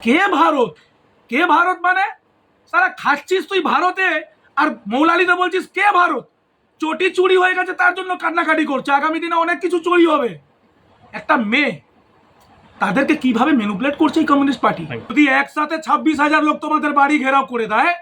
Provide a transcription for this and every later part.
কে ভারত? কে ভারত মানে? সারা খাচ্ছিস তুই ভারতে আর মৌলালিতে বলছিস কে ভারত? চটি চুরি হয়ে গেছে তার জন্য কান্নাকাটি করছে। আগামী দিনে অনেক কিছু চুরি হবে। একটা মেয়ে তাদেরকে কীভাবে ম্যানুপুলেট করছে এই কমিউনিস্ট পার্টি যদি একসাথে ছাব্বিশ হাজার লোক তোমাদের বাড়ি ঘেরাও করে দেয়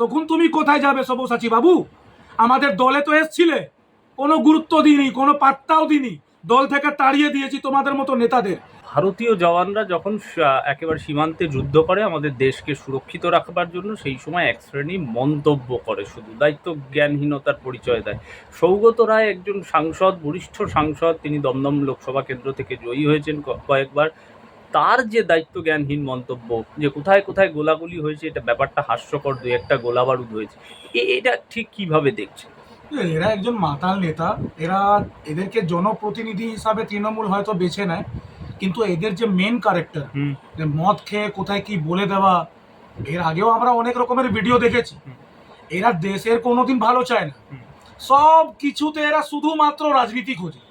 তখন তুমি কোথায় যাবে সব্যসাচী বাবু? আমাদের দলে তো এসছিলে। কোনো গুরুত্ব দিইনি কোনো পাত্তাও দিইনি। দল থেকে তাড়িয়ে দিয়েছি তোমাদের মতো নেতাদের। ভারতীয় জওয়ানরা যখন একেবারে সীমান্তে যুদ্ধ করে আমাদের দেশকে সুরক্ষিত রাখবার জন্য, সেই সময় এক শ্রেণি মন্তব্য করে শুধু, দায়িত্ব জ্ঞানহীনতার পরিচয় দেয়। সৌগত রায় একজন সাংসদ, বরিষ্ঠ সাংসদ, তিনি দমদম লোকসভা কেন্দ্র থেকে জয়ী হয়েছেন কয়েকবার। তার যে দায়িত্ব জ্ঞানহীন মন্তব্য, যে কোথায় কোথায় গোলাগুলি হয়েছে, এটা ব্যাপারটা হাস্যকর, দুই একটা গোলা বারুদ হয়েছে। এটা ঠিক কীভাবে দেখছে এরা একজন মাতাল নেতা। এরা এদেরকে জনপ্রতিনিধি হিসাবে তৃণমূল হয়তো বেছে নেয়। কিন্তু এদের যে মেন ক্যারেক্টার যে মদ খেয়ে কোথায় কি বলে দেওয়া এর আগেও আমরা অনেক রকমের ভিডিও দেখেছি। এরা দেশের কোনোদিন ভালো চায় না। সব কিছুতে এরা শুধুমাত্র রাজনীতি খোঁজে।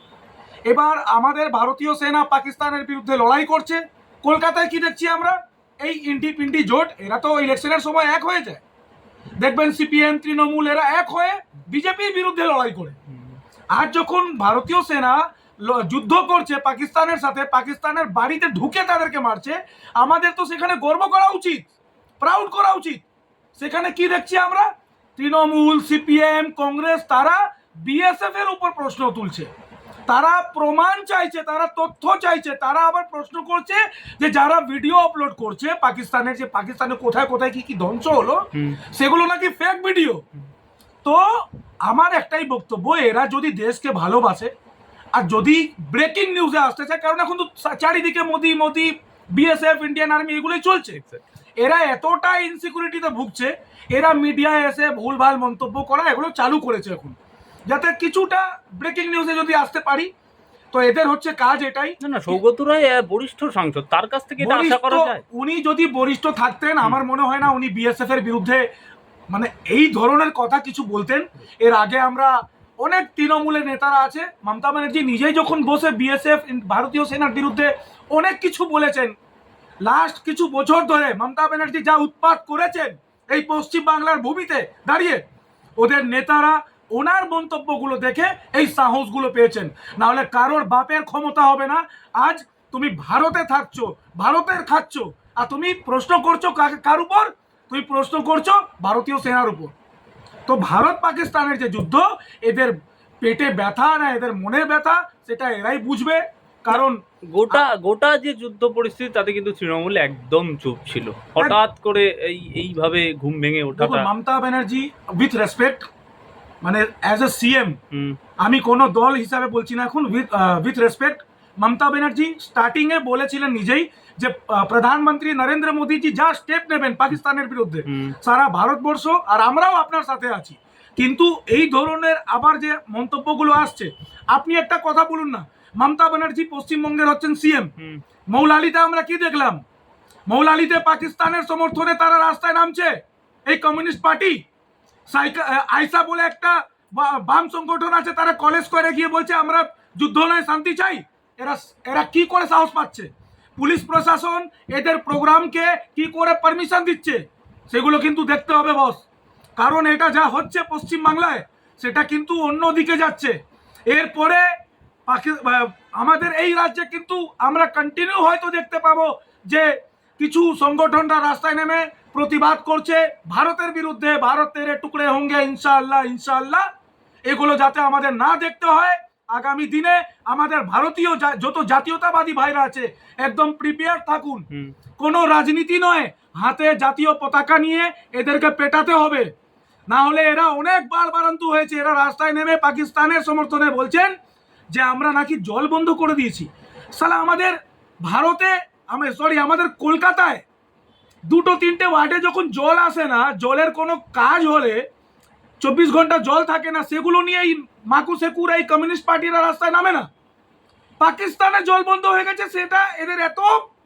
এবার আমাদের ভারতীয় সেনা পাকিস্তানের বিরুদ্ধে লড়াই করছে। কলকাতায় কি দেখছি আমরা? এই ইন্ডি পিন্ডি জোট এরা তো ইলেকশনের সময় এক হয়ে যায়। দেখবেন সিপিএম তৃণমূল এরা এক হয়ে বিজেপির বিরুদ্ধে লড়াই করে। আর যখন ভারতীয় সেনা যুদ্ধ করছে পাকিস্তানের সাথে পাকিস্তানের বাড়িতে ঢুকে তাদেরকে মারছে। আমাদের তো সেখানে গর্ব করা উচিত প্রাউড করা উচিত। সেখানে কি দেখছি আমরা? তৃণমূল সিপিএম কংগ্রেস তারা বিএসএফ এর উপর প্রশ্ন তুলছে। তারা প্রমাণ চাইছে তারা তথ্য চাইছে তারা আবার প্রশ্ন করছে যে যারা ভিডিও আপলোড করছে পাকিস্তানের যে পাকিস্তানে কোথায় কোথায় কি কি ধ্বংস হলো সেগুলো নাকি ফেক ভিডিও তো আমার একটাই বক্তব্য এরা যদি দেশকে ভালোবাসে আর যদি ব্রেকিং নিউজে আসতে চায় কারণ এখন তো চারিদিকে Modi Modi BSF Indian army এগুলোই চলছে। এরা এতটা ইনসিকিউরিটিতে ভুগছে এরা মিডিয়ায় এসে ভুলভাল মন্তব্য করা এগুলো চালু করেছে এখন। যাতে কিছুটা ব্রেকিং নিউজে যদি আসতে পারি তো এদের হচ্ছে কাজ এটাই। না না সৌগত রায় বরিষ্ঠ সাংসদ তার কাছ থেকে এটা আশা করা যায়। উনি যদি বরিষ্ঠ থাকতেন আমার মনে হয় না উনি বিএসএফ এর বিরুদ্ধে মানে এই ধরনের কথা কিছু বলতেন। এর আগে আমরা অনেক তৃণমূলের নেতারা আছে। মমতা ব্যানার্জি নিজেই যখন বসে বিএসএফ ভারতীয় সেনার বিরুদ্ধে অনেক কিছু বলেছেন লাস্ট কিছু বছর ধরে মমতা ব্যানার্জি যা উৎপাত করেছেন এই পশ্চিম বাংলার ভূমিতে দাঁড়িয়ে, ওদের নেতারা ওনার মন্তব্যগুলো দেখে এই সাহসগুলো পেয়েছেন। না হলে কারোর বাপের ক্ষমতা হবে না। আজ তুমি ভারতে থাকছো, ভারতের খাচ্ছ, আর তুমি প্রশ্ন করছ কার উপর? তুমি প্রশ্ন করছ ভারতীয় সেনার উপর। তো ভারত পাকিস্তানের যে যুদ্ধ এদের পেটে ব্যথা না এদের মনে ব্যথা সেটা এরাই বুঝবে। কারণ গোটা গোটা যে যুদ্ধ পরিস্থিতি তাতে কিন্তু তৃণমূল একদম চুপ ছিল। হঠাৎ করে এই এইভাবে ঘুম ভেঙে ওঠা মমতা ব্যানার্জি উইথ রেসপেক্ট মানে অ্যাজ এ সিএম আমি কোনো দল হিসাবে বলছি না এখন with with respect Mamata Banerjee স্টার্টিংয়ে বলেছিলেন নিজেই যে প্রধানমন্ত্রী নরেন্দ্র মোদীজি যা স্টেপ নেবেন পাকিস্তানের বিরুদ্ধে সারা ভারতবর্ষ আর আমরাও আপনার সাথে আছি। কিন্তু এই ধরনের আবার যে মন্তব্যগুলো আসছে আপনি একটা কথা বলুন না। মমতা ব্যানার্জি পশ্চিমবঙ্গের হচ্ছেন সিএম মৌলালিতে আমরা কি দেখলাম? মৌলালিতে পাকিস্তানের সমর্থনে তারা রাস্তায় নামছে। এই কমিউনিস্ট পার্টি আইসা বলে একটা বাম সংগঠন আছে তারা কলেজ করে গিয়ে বলছে আমরা যুদ্ধ নয় শান্তি চাই। এরা এরা কি করে সাহস পাচ্ছে? পুলিশ প্রশাসন এদের প্রোগ্রামকে কি করে পারমিশন দিচ্ছে? সেগুলো কিন্তু দেখতে হবে বস কারণ এটা যা হচ্ছে পশ্চিম বাংলায়, সেটা কিন্তু অন্য দিকে যাচ্ছে। এরপরে আমাদের এই রাজ্যে কিন্তু আমরা কন্টিনিউ হয়তো দেখতে পাবো যে কিছু সংগঠনরা রাস্তায় নেমে প্রতিবাদ করছে ভারতের বিরুদ্ধে, ভারতের তেরে টুকরে হোঙ্গে ইনশাআল্লাহ ইনশাআল্লাহ। এগুলো যাতে আমাদের না দেখতে হয় আগামী দিনে আমাদের ভারতীয় যত জাতীয়তাবাদী ভাইরা আছে একদম প্রিপেয়ার থাকুন। কোনো রাজনীতি নয় হাতে জাতীয় পতাকা নিয়ে এদেরকে পেটাতে হবে। না হলে এরা অনেক বার বারান্তু হয়েছে এরা রাস্তায় নেমে পাকিস্তানের সমর্থনে বলছেন যে আমরা নাকি জল বন্ধ করে দিয়েছি। সালা আমাদের ভারতে আমি সরি আমাদের কলকাতায় দুটো তিনটে ওয়ার্ডে যখন জল আসে না জলের কোনো কাজ হলে চব্বিশ ঘণ্টা জল থাকে না সেগুলো নিয়ে এই মাকু সেকুর এই কমিউনিস্ট পার্টিরা রাস্তায় নামে না। পাকিস্তানে জল বন্ধ হয়ে গেছে সেটা এদের এত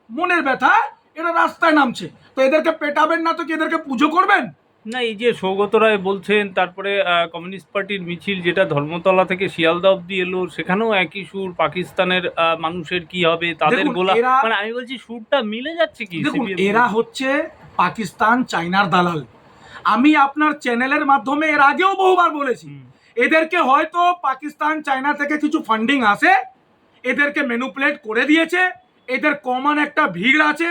মনের ব্যথা এরা রাস্তায় নামছে। তো এদেরকে পেটাবেন না তো কি এদেরকে পুজো করবেন? না এই যে সৌগত রায় বলছেন তারপরে কমিউনিস্ট পার্টির মিছিল যেটা ধর্মতলা থেকে শিয়ালদা অব্দি এলো সেখানেও একই সুর পাকিস্তানের মানুষের কি হবে তাদের গোলা মানে আমি বলছি সুরটা মিলে যাচ্ছে কি এরা হচ্ছে পাকিস্তান চাইনার দালাল। আমি আপনার চ্যানেলের মাধ্যমে এর আগেও বহুবার বলেছি। এদেরকে হয়তো পাকিস্তান চায়না থেকে কিছু ফান্ডিং আসে এদেরকে মেনুপ্লেট করে দিয়েছে এদের কমন একটা ভিড় আছে।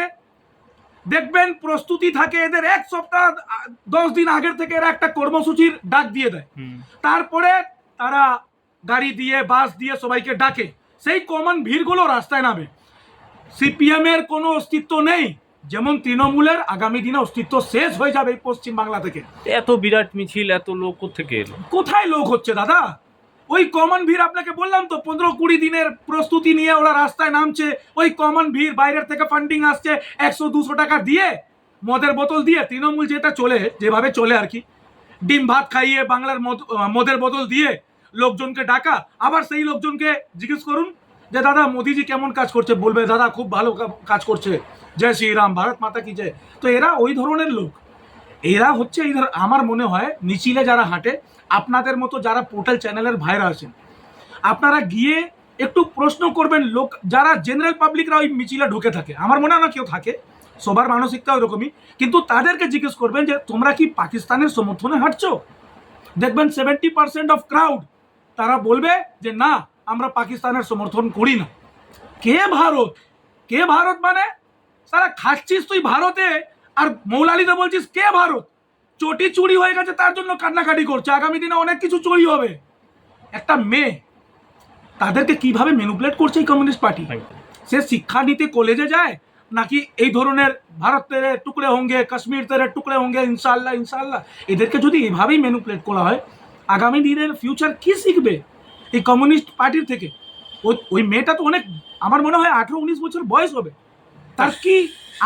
দেখবেন প্রস্তুতি থাকে এদের এক সপ্তাহ দশ দিন আগের থেকে এরা একটা কর্মসূচির ডাক দিয়ে দেয়। তারপরে তারা গাড়ি দিয়ে বাস দিয়ে সবাইকে ডাকে। সেই কমন ভিড়গুলো রাস্তায় নামে। সিপিএম এর কোনো অস্তিত্ব নেই। যেমন তৃণমূলের আগামী দিনে অস্তিত্ব শেষ হয়ে যাবে এই পশ্চিম বাংলা থেকে। এত বিরাট মিছিল এত লোক থেকে এলো? কোথায় লোক হচ্ছে দাদা? ওই কমন ভিড় আপনাকে বললাম তো পনেরো কুড়ি দিনের প্রস্তুতি নিয়ে ওরা রাস্তায় নামছে ওই কমন ভিড় বাইরের থেকে ফান্ডিং আসছে একশো দুশো টাকা দিয়ে মদের বোতল দিয়ে তৃণমূল যেটা চলে যেভাবে চলে আর কি। ডিম ভাত খাইয়ে বাংলার মদ মদের বোতল দিয়ে লোকজনকে ডাকা আবার সেই লোকজনকে জিজ্ঞেস করুন যে দাদা মোদিজি কেমন কাজ করছে? বলবে দাদা খুব ভালো কাজ করছে। জয় শ্রীরাম, ভারত মাতা কি জয়? তো এরা ওই ধরনের লোক। এরা হচ্ছে এই আমার মনে হয় মিছিলে যারা হাঁটে, আপনাদের মতো যারা পোর্টাল চ্যানেলের ভাইরা আছেন, আপনারা গিয়ে একটু প্রশ্ন করবেন লোক, যারা জেনারেল পাবলিকরা ওই মিছিলে ঢুকে থাকে। আমার মনে হয় না কেউ থাকে, সবার মানসিকতা ওরকমই কিন্তু তাদেরকে জিজ্ঞেস করবেন যে, তোমরা কি পাকিস্তানের সমর্থনে হাঁটছো? দেখবেন সেভেন্টি পার্সেন্ট অফ ক্রাউড তারা বলবে যে, না, আমরা পাকিস্তানের সমর্থন করি না। কে ভারত? কে ভারত মানে সারা খাচ্ছিস তুই ভারতে? আর মৌলালিতে বলছিস কে ভারত? চটি চুরি হয়ে গেছে তার জন্য কান্নাকাটি করছে। আগামী দিনে অনেক কিছু চুরি হবে। একটা মেয়ে তাদেরকে কীভাবে মেনুপ্লেট করছে এই কমিউনিস্ট পার্টি। সে শিক্ষা নিতে কলেজে যায়? নাকি এই ধরনের ভারত তেরে টুকরে হোঙ্গে কাশ্মীর তেরে টুকরে হোঙ্গে ইনশাল্লাহ ইনশাল্লাহ এদেরকে যদি এভাবেই মেনুপ্লেট করা হয় আগামী দিনের ফিউচার কি শিখবে এই কমিউনিস্ট পার্টির থেকে? ওই ওই মেয়েটা তো অনেক আমার মনে হয় আঠেরো উনিশ বছর বয়স হবে। তার কি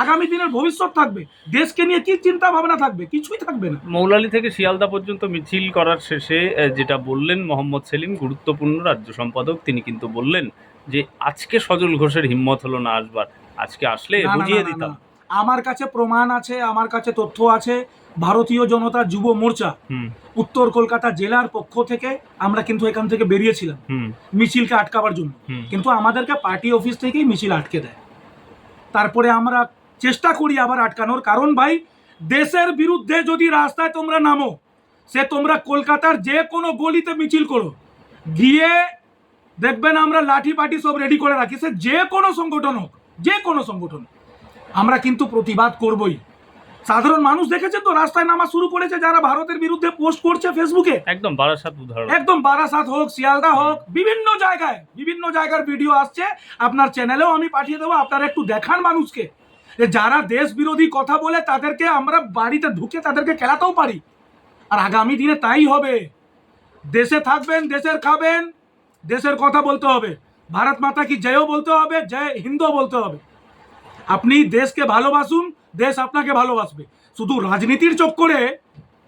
আগামী দিনের ভবিষ্যৎ থাকবে? দেশকে নিয়ে কি চিন্তা ভাবনা থাকবে? কিছুই থাকবে না। মৌলালি থেকে শিয়ালদা পর্যন্ত মিছিল করার শেষে যেটা বললেন মোহাম্মদ সেলিম গুরুত্বপূর্ণ রাজ্য সম্পাদক তিনি কিন্তু বললেন যে আজকে সজল ঘোষের হিম্মত হলো না আসবার। আজকে আসলে বুঝিয়ে দিতাম। আমার কাছে প্রমাণ আছে আমার কাছে তথ্য আছে ভারতীয় জনতা যুব মোর্চা উত্তর কলকাতা জেলার পক্ষ থেকে আমরা কিন্তু এখান থেকে বেরিয়েছিলাম। মিছিলকে আটকাবার জন্য। কিন্তু আমাদেরকে পার্টি অফিস থেকেই মিছিল আটকে দেয়। তারপরে আমরা চেষ্টা করি আবার আটকানোর। কারণ ভাই, দেশের বিরুদ্ধে যদি রাস্তায় তোমরা নামো, সে তোমরা কলকাতার যে কোনো গলিতে মিছিল করো। গিয়ে দেখবেন আমরা লাঠি পাটি সব রেডি করে রাখি। সে যে কোনো সংগঠন হোক, যে কোনো সংগঠন। আমরা কিন্তু প্রতিবাদ করবই। সাধারণ মানুষ দেখেছে তো রাস্তায় নামা শুরু করেছে যারা ভারতের বিরুদ্ধে পোস্ট করছে ফেসবুকে একদম বারাসাত উদাহরণ। একদম বারাসাত হোক শিয়ালদা হোক বিভিন্ন জায়গায় বিভিন্ন জায়গার ভিডিও আসছে। আপনার চ্যানেলেও আমি পাঠিয়ে দেবো আপনারা একটু দেখান মানুষকে। যে যারা দেশ বিরোধী কথা বলে তাদেরকে আমরা বাড়িতে ঢুকে তাদেরকে খেলাতেও পারি। আর আগামী দিনে তাই হবে। দেশে থাকবেন দেশের খাবেন দেশের কথা বলতে হবে। ভারত মাতা কি জয়ও বলতে হবে জয় হিন্দও বলতে হবে। আপনি দেশকে ভালোবাসুন, দেশ আপনাকে ভালোবাসবে। শুধু রাজনীতির চক্করে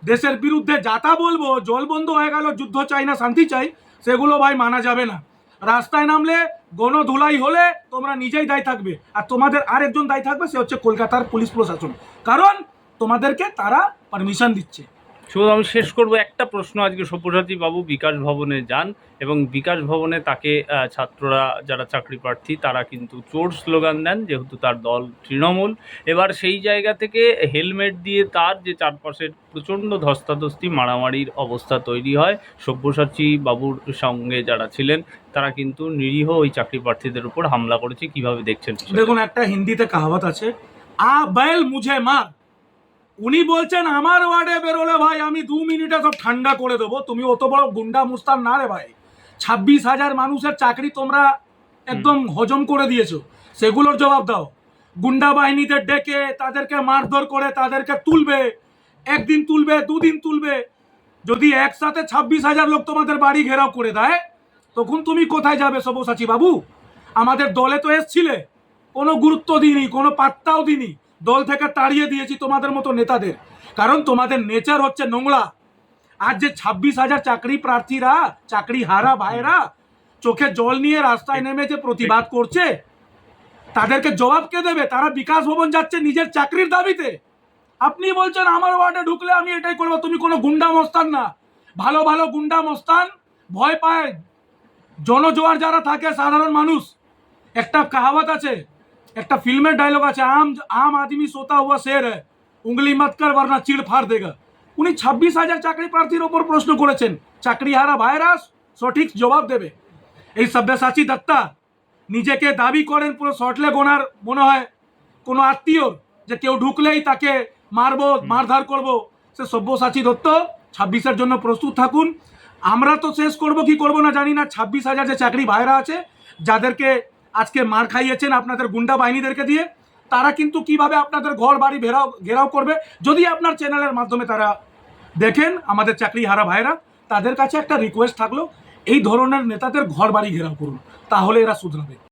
দেশের বিরুদ্ধে যাতা বলব, জল বন্ধ হয়ে গেল, যুদ্ধ চাই না, শান্তি চাই, সেগুলো ভাই মানা যাবে না। রাস্তায় নামলে, গণধুলাই হলে তোমরা নিজেই দায়ী থাকবে। আর তোমাদের আরেকজন দায়ী থাকবে, সে হচ্ছে কলকাতার পুলিশ প্রশাসন। কারণ তোমাদেরকে তারা পারমিশন দিচ্ছে। শুধু আমি শেষ করব একটা প্রশ্ন আজকে সব্যসাচী বাবু বিকাশ ভবনে যান এবং বিকাশ ভবনে তাকে ছাত্ররা যারা চাকরি প্রার্থী তারা কিন্তু চোর স্লোগান দেন, যেহেতু তার দল তৃণমূল। এবার সেই জায়গা থেকে হেলমেট দিয়ে তার যে চারপাশের প্রচণ্ড ধস্তাধস্তি, মারামারির অবস্থা তৈরি হয়। সব্যসাচী বাবুর সঙ্গে যারা ছিলেন, তারা কিন্তু নিরীহ ওই চাকরি প্রার্থীদের উপর হামলা করেছে। কীভাবে দেখছেন দেখুন, একটা হিন্দিতে কাহাবত আছে, আ বেল মুঝে মার। উনি বলছেন আমার ওয়ার্ডে বেরোলে ভাই আমি দু মিনিটে সব ঠান্ডা করে দেবো। তুমি অত বড় গুন্ডা মুস্তান না রে ভাই। ছাব্বিশ হাজার মানুষের চাকরি তোমরা একদম হজম করে দিয়েছ। সেগুলোর জবাব দাও। গুন্ডা বাহিনীদের ডেকে তাদেরকে মারধর করে তাদেরকে তুলবে। একদিন তুলবে দুদিন তুলবে। যদি একসাথে ছাব্বিশ হাজার লোক তোমাদের বাড়ি ঘেরাও করে দেয় তখন তুমি কোথায় যাবে সব্যসাচী বাবু? আমাদের দলে তো এসছিলে। কোনো গুরুত্ব দিইনি কোনো পাত্তাও দিইনি। দল থেকে তাড়িয়ে দিয়েছি তোমাদের মতো নেতাদের। কারণ তোমাদের নেচার হচ্ছে নোংরা। আর যে ছাব্বিশ হাজার চাকরি প্রার্থীরা, চাকরি হারা ভাইরা চোখে জল নিয়ে রাস্তায় নেমে যে প্রতিবাদ করছে, তাদেরকে জবাব কে দেবে? তারা বিকাশ ভবন যাচ্ছে নিজের চাকরির দাবিতে। আপনি বলছেন, আমার ওয়ার্ডে ঢুকলে আমি এটাই করব, তুমি কোনো গুন্ডা মস্তান না। ভালো ভালো গুন্ডা মস্তান, ভয় পায়। জনজোয়ার যারা থাকে, সাধারণ মানুষ। একটা কাহাওয়াত আছে একটা ফিল্মের ডায়লগ আছে আম আম আদমি সোতা হুয়া শের উঙ্গলি মত কর বরনা চিড় ফাড় দেগা। উনি ছাব্বিশ হাজার চাকরি প্রার্থীর ওপর প্রশ্ন করেছেন চাকরিহারা ভাইরাস সঠিক জবাব দেবে। এই সব্যসাচী দত্তা নিজেকে দাবি করেন পুরো শর্টলে গোনার মনে হয় কোনো আত্মীয় যে কেউ ঢুকলেই তাকে মারবো মারধার করব। সে সব্যসাচী দত্ত ছাব্বিশের জন্য প্রস্তুত থাকুন। আমরা তো শেষ করব কি করব না জানি না। ছাব্বিশ হাজার যে চাকরি ভাইরা আছে যাদেরকে আজকে মার খাইয়েছেন আপনাদের গুন্ডা বাহিনীদেরকে দিয়ে, তারা কিন্তু কীভাবে আপনাদের ঘর বাড়ি ঘেরাও ঘেরাও করবে? যদি আপনার চ্যানেলের মাধ্যমে তারা দেখেন আমাদের চাকরি হারা ভাইরা তাদের কাছে একটা রিকোয়েস্ট থাকল, এই ধরনের নেতাদের ঘর বাড়ি ঘেরাও করুন, তাহলে এরা শুধরাবে।